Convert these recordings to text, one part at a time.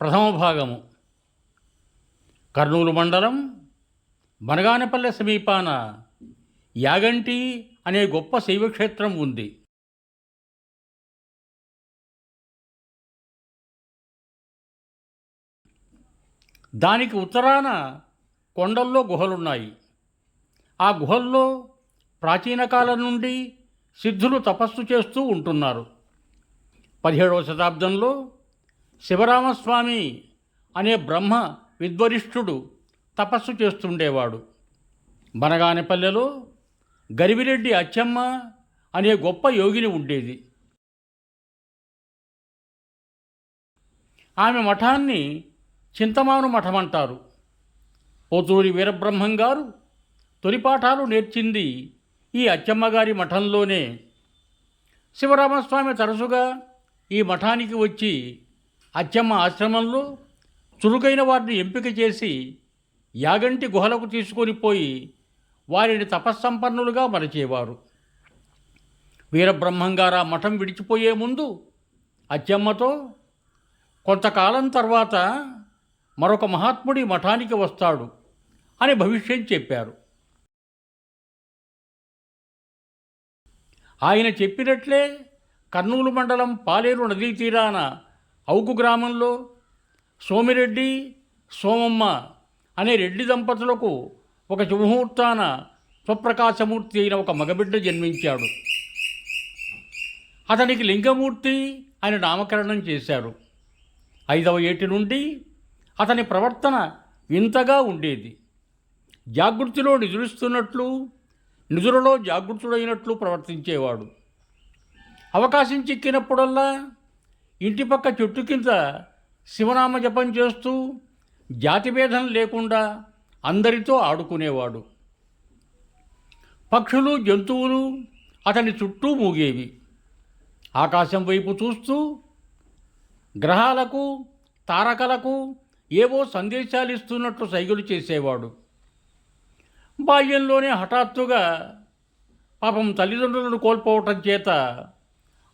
ప్రథమ భాగము కర్నూలు మండలం బనగానపల్లె సమీపాన యాగంటి అనే గొప్ప శైవక్షేత్రం ఉంది. దానికి ఉత్తరాన కొండల్లో గుహలున్నాయి. ఆ గుహల్లో ప్రాచీన కాలం నుండి సిద్ధులు తపస్సు చేస్తూ ఉంటున్నారు. పదిహేడవ శతాబ్దంలో శివరామస్వామి అనే బ్రహ్మ విద్వరిష్ఠుడు తపస్సు చేస్తుండేవాడు. బనగానిపల్లెలో గరివిరెడ్డి అచ్చమ్మ అనే గొప్ప యోగిని ఉండేది. ఆమె మఠాన్ని చింతమాను మఠం అంటారు పోతూరి వీరబ్రహ్మం గారు తొలిపాఠాలు నేర్చింది ఈ అచ్చమ్మగారి మఠంలోనే. శివరామస్వామి తరచుగా ఈ మఠానికి వచ్చి అచ్చమ్మ ఆశ్రమంలో చురుకైన వారిని ఎంపిక చేసి యాగంటి గుహలకు తీసుకొని పోయి వారిని తపస్సంపన్నులుగా మరచేవారు వీరబ్రహ్మంగారా మఠం విడిచిపోయే ముందు అచ్చమ్మతో కొంతకాలం తర్వాత మరొక మహాత్ముడి మఠానికి వస్తాడు అని భవిష్యం చెప్పారు. ఆయన చెప్పినట్లే కర్నూలు మండలం పాలేరు నదీ తీరాన అవుకు గ్రామంలో సోమిరెడ్డి సోమమ్మ అనే రెడ్డి దంపతులకు ఒక శుభముహూర్తాన స్వప్రకాశమూర్తి అయిన ఒక మగబిడ్డ జన్మించాడు. అతనికి లింగమూర్తి అని నామకరణం చేశారు. ఐదవ ఏటి నుండి అతని ప్రవర్తన వింతగా ఉండేది. జాగృతిలో నిదురిస్తున్నట్లు నిధులలో జాగృతుడైనట్లు ప్రవర్తించేవాడు. అవకాశం చిక్కినప్పుడల్లా ఇంటి పక్క చెట్టు కింద శివనామ జపం చేస్తూ జాతిభేదం లేకుండా అందరితో ఆడుకునేవాడు. పక్షులు జంతువులు అతని చుట్టూ మూగేవి. ఆకాశం వైపు చూస్తూ గ్రహాలకు తారకలకు ఏవో సందేశాలు ఇస్తున్నట్లు సైగులు చేసేవాడు. బాల్యంలోనే హఠాత్తుగా పాపం తల్లిదండ్రులను కోల్పోవటం చేత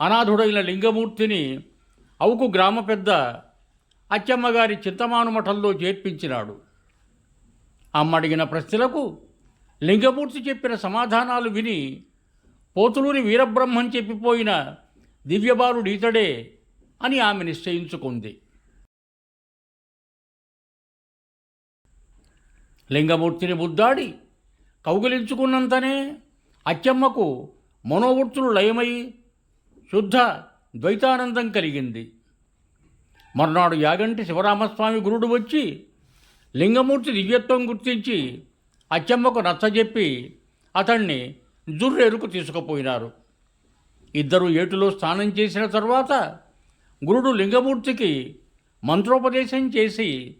అనాథుడైన లింగమూర్తిని అవుకు గ్రామ పెద్ద అచ్చమ్మగారి చింతమాను మఠంలో చేర్పించినాడు. అమ్మ అడిగిన ప్రశ్నలకు లింగమూర్తి చెప్పిన సమాధానాలు విని పోతులూరి వీరబ్రహ్మం చెప్పిపోయిన దివ్యబాలుడు ఇతడే అని ఆమె నిశ్చయించుకుంది. లింగమూర్తిని బుద్ధాడి కౌగిలించుకున్నంతనే అచ్చమ్మకు మనోవృత్తులు లయమై శుద్ధ ద్వైతానందం కలిగింది. మర్నాడు యాగంటి శివరామస్వామి గురుడు వచ్చి లింగమూర్తి దివ్యత్వం గుర్తించి అచ్చమ్మకు నచ్చజెప్పి అతన్ని జుర్రెరుకు తీసుకుపోయినారు. ఇద్దరు ఏటులో స్నానం చేసిన తరువాత గురుడు లింగమూర్తికి మంత్రోపదేశం చేసి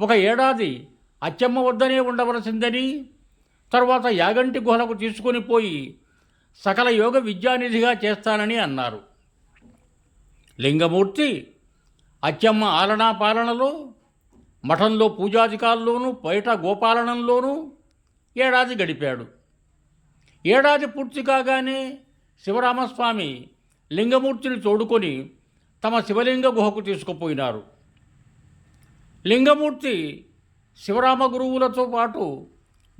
ఒక ఏడాది అచ్చమ్మ వద్దనే ఉండవలసిందని తర్వాత యాగంటి గుహలకు తీసుకొని పోయి సకల యోగ విద్యానిధిగా చేస్తానని అన్నారు. లింగమూర్తి అచ్చమ్మ ఆలనా పాలనలో మఠంలో పూజాధికారుల్లోనూ బయట గోపాలనంలోనూ ఏడాది గడిపాడు. ఏడాది పూర్తి కాగానే శివరామస్వామి లింగమూర్తిని తోడుకొని తమ శివలింగ గుహకు తీసుకుపోయినారు. లింగమూర్తి శివరామ గురువులతో పాటు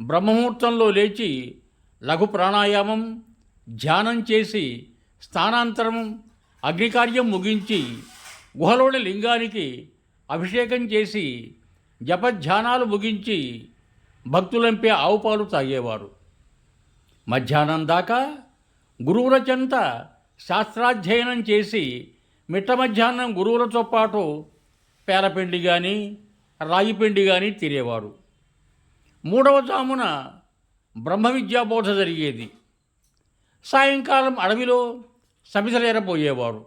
బ్రహ్మముహూర్తంలో లేచి లఘు ప్రాణాయామం ధ్యానం చేసి స్థానాంతరం అగ్నికార్యం ముగించి గుహలోని లింగానికి అభిషేకం చేసి జపధ్యానాలు ముగించి భక్తులంపే ఆవుపాలు తాగేవారు. మధ్యాహ్నం దాకా గురువుల చెంత శాస్త్రాధ్యయనం చేసి మిట్ట మధ్యాహ్నం గురువులతో పాటు పేలపిండి కానీ రాగిపిండి కానీ తినేవారు. మూడవ జామున బ్రహ్మ విద్యాబోధ జరిగేది. సాయంకాలం అడవిలో సమిసలేరపోయేవారు.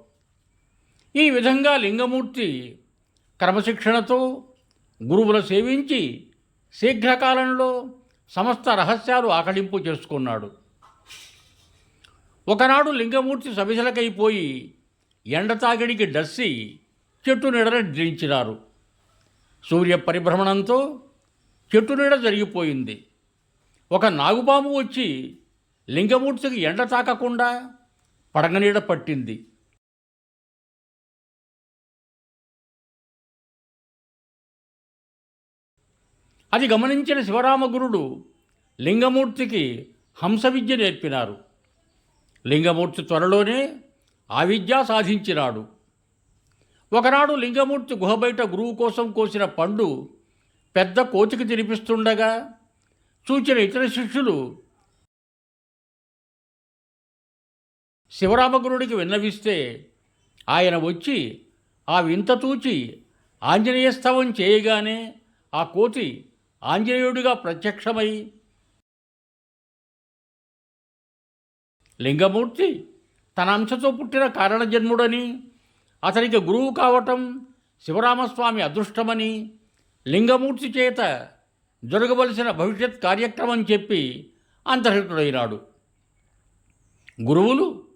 ఈ విధంగా లింగమూర్తి క్రమశిక్షణతో గురువుల సేవించి శీఘ్రకాలంలో సమస్త రహస్యాలు ఆకలింపు చేసుకున్నాడు. ఒకనాడు లింగమూర్తి సమిసలకైపోయి ఎండ తాగిడికి డస్సి చెట్టు నీడన దించినారు సూర్య పరిభ్రమణంతో చెట్టు నీడ జరిగిపోయింది. ఒక నాగుపాము వచ్చి లింగమూర్తికి ఎండ తాకకుండా పడగనీడ పట్టింది. అది గమనించిన శివరామగురుడు లింగమూర్తికి హంస విద్య నేర్పినారు. లింగమూర్తి త్వరలోనే ఆ విద్య సాధించినాడు. ఒకనాడు లింగమూర్తి గుహ బయట గురువు కోసం కోసిన పండు పెద్ద కోతికి తినిపిస్తుండగా చూచిన ఇతర శిష్యులు శివరామగురుడికి విన్నవిస్తే ఆయన వచ్చి ఆ వింత తూచి ఆంజనేయ స్తవం చేయగానే ఆ కోతి ఆంజనేయుడిగా ప్రత్యక్షమై లింగమూర్తి తన అంశతో పుట్టిన కారణజన్ముడని అతనికి గురువు కావటం శివరామస్వామి అదృష్టమని లింగమూర్తి చేత జరగవలసిన భవిష్యత్ కార్యక్రమం చెప్పి అంతర్హితుడైనాడు. గురువులు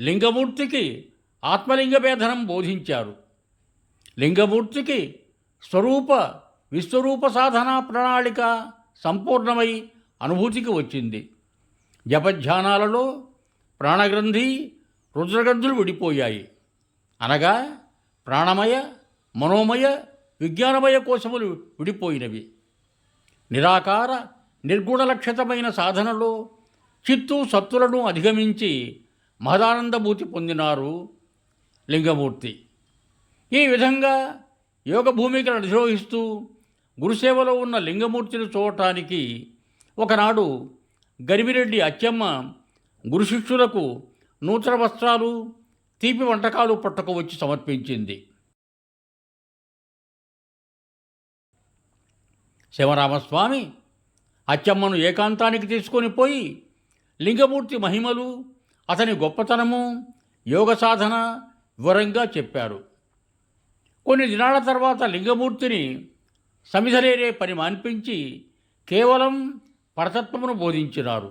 లింగమూర్తికి ఆత్మలింగ భేదనం బోధించారు. లింగమూర్తికి స్వరూప విశ్వరూప సాధనా ప్రణాళిక సంపూర్ణమై అనుభూతికి వచ్చింది. జపధ్యానాలలో ప్రాణగ్రంథి రుద్రగ్రంథులు విడిపోయాయి. అనగా ప్రాణమయ మనోమయ విజ్ఞానమయ కోశములు విడిపోయినవి. నిరాకార నిర్గుణలక్షితమైన సాధనలో చిత్తు సత్తులను అధిగమించి మహదానందభూతి పొందినారు లింగమూర్తి. ఈ విధంగా యోగ భూమికను నిర్వహిస్తూ గురుసేవలో ఉన్న లింగమూర్తిని చూడటానికి ఒకనాడు గరిమిరెడ్డి అచ్చమ్మ గురు శిష్యులకు నూతన వస్త్రాలు తీపి వంటకాలు పట్టుకు వచ్చి సమర్పించింది. శివరామస్వామి అచ్చమ్మను ఏకాంతానికి తీసుకొని పోయి లింగమూర్తి మహిమలు అతని గొప్పతనము యోగ సాధన వివరంగా చెప్పారు. కొన్ని దినాల తర్వాత లింగమూర్తిని సమిధలేరే పని మాన్పించి కేవలం పరతత్వమును బోధించినారు.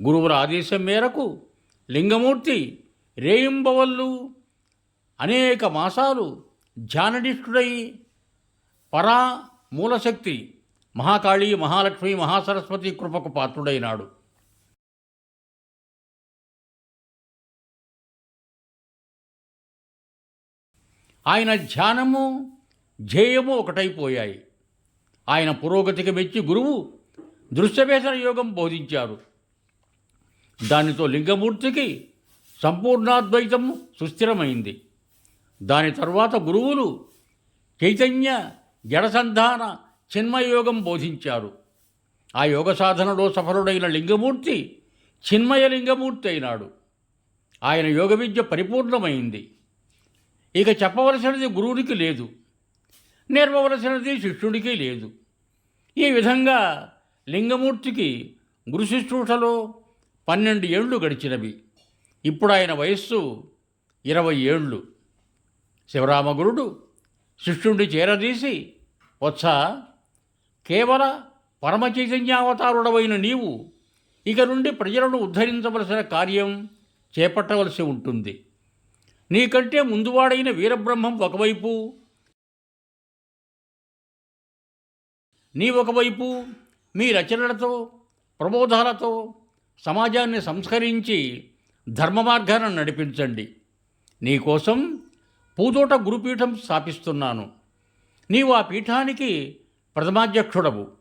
గురువుల ఆదేశం మేరకు లింగమూర్తి రేయింబవళ్ళు అనేక మాసాలు ధ్యాననిష్ఠుడై పరా మూలశక్తి మహాకాళి మహాలక్ష్మి మహాసరస్వతి కృపకు పాత్రుడైనాడు. ఆయన ధ్యానము ధ్యేయము ఒకటైపోయాయి. ఆయన పురోగతికి మెచ్చి గురువు దృశ్యవేసన యోగం బోధించారు. దానితో లింగమూర్తికి సంపూర్ణాద్వైతం సుస్థిరమైంది. దాని తర్వాత గురువులు చైతన్య జడసంధాన చిన్మయోగం బోధించారు. ఆ యోగ సాధనలో సఫలుడైన లింగమూర్తి చిన్మయ లింగమూర్తి అయినాడు. ఆయన యోగ విద్య పరిపూర్ణమైంది. ఇక చెప్పవలసినది గురువునికి లేదు. నేర్పవలసినది శిష్యుడికి లేదు. ఈ విధంగా లింగమూర్తికి గురు శుశ్రూషలో పన్నెండు ఏళ్ళు గడిచినవి. ఇప్పుడు ఆయన వయస్సు ఇరవై ఏళ్ళు. శివరామగురుడు శిష్యుడిని చేరదీసి వచ్చ కేవల పరమ చైతన్యావతారుడవైన నీవు ఇక నుండి ప్రజలను ఉద్ధరించవలసిన కార్యం చేపట్టవలసి ఉంటుంది. నీకంటే ముందువాడైన వీరబ్రహ్మం ఒకవైపు. నీ ఒకవైపు మీ రచనలతో ప్రబోధాలతో సమాజాన్ని సంస్కరించి ధర్మ మార్గాన్ని నడిపించండి. నీకోసం పూతోట గురుపీఠం స్థాపిస్తున్నాను. నీవు ఆ పీఠానికి ప్రథమాధ్యక్షుడవు.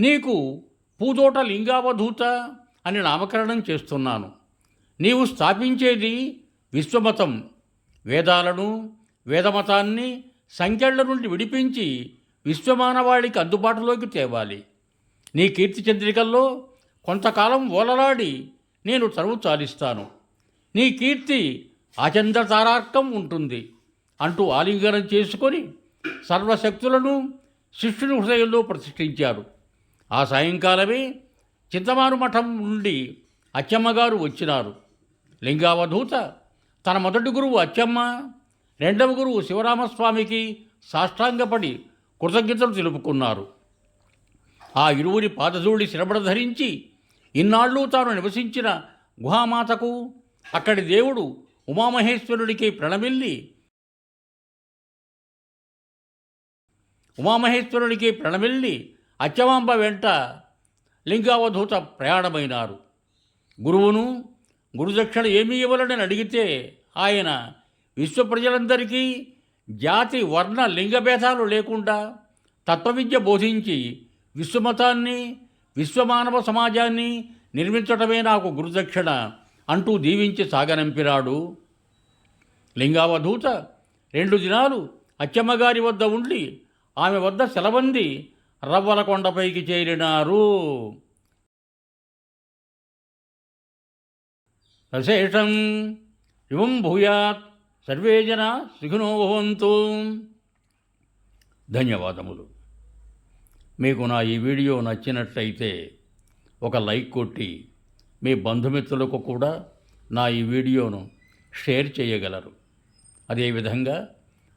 నీకు పూతోట లింగావధూత అని నామకరణం చేస్తున్నాను. నీవు స్థాపించేది విశ్వమతం. వేదాలను వేదమతాన్ని సంఖ్యల నుండి విడిపించి విశ్వమానవాళికి అందుబాటులోకి తేవాలి. నీ కీర్తి చంద్రికల్లో కొంతకాలం ఓలలాడి నేను తరువు చాలిస్తాను. నీ కీర్తి ఆచంద్ర ఉంటుంది. అంటూ ఆలింగనం చేసుకొని సర్వశక్తులను శిష్యుని హృదయంలో ప్రతిష్ఠించారు ఆ సాయంకాలమే చింతమారు మఠం నుండి అచ్చమ్మగారు వచ్చినారు. లింగావధూత తన మొదటి గురువు అచ్చమ్మ రెండవ గురువు శివరామస్వామికి సాష్టాంగపడి కృతజ్ఞతలు తెలుపుకున్నారు. ఆ ఇరువురి పాదధూళి శిరబడ ధరించి ఇన్నాళ్ళు తాను నివసించిన గుహామాతకు అక్కడి దేవుడు ఉమామహేశ్వరుడికి ప్రణమిల్లి ఉమామహేశ్వరుడికి ప్రణమిల్లి అచ్చమాంబ వెంట లింగావధూత ప్రయాణమైనారు. గురువును గురుదక్షిణ ఏమి ఇవ్వాలని అడిగితే ఆయన విశ్వ ప్రజలందరికీ జాతి వర్ణ లింగ భేదాలు లేకుండా తత్వవిద్య బోధించి విశ్వమతాన్ని విశ్వమానవ సమాజాన్ని నిర్మించటమే నాకు గురుదక్షిణ అంటూ దీవించి సాగనంపినాడు. లింగావధూత రెండు దినాలు అచ్చమ్మగారి వద్ద ఉండి ఆమె వద్ద సెలవంది రవ్వలకొండపైకి చేరినారు. విశేషం ఇవం భూయాత్ సర్వే జన సుఖినో భవంతు. ధన్యవాదములు. మీకు నా ఈ వీడియో నచ్చినట్లయితే ఒక లైక్ కొట్టి మీ బంధుమిత్రులకు కూడా నా ఈ వీడియోను షేర్ చేయగలరు. అదేవిధంగా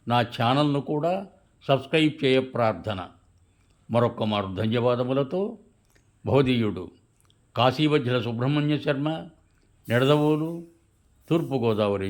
నా ఛానల్ను కూడా సబ్స్క్రైబ్ చేయ ప్రార్థన. మరొక్క మారు ధన్యవాదములతో భోదీయుడు కాశీవజ్ర సుబ్రహ్మణ్య శర్మ నిడదవోలు. ತೂರ್ಪು ಗೋದಾವರಿ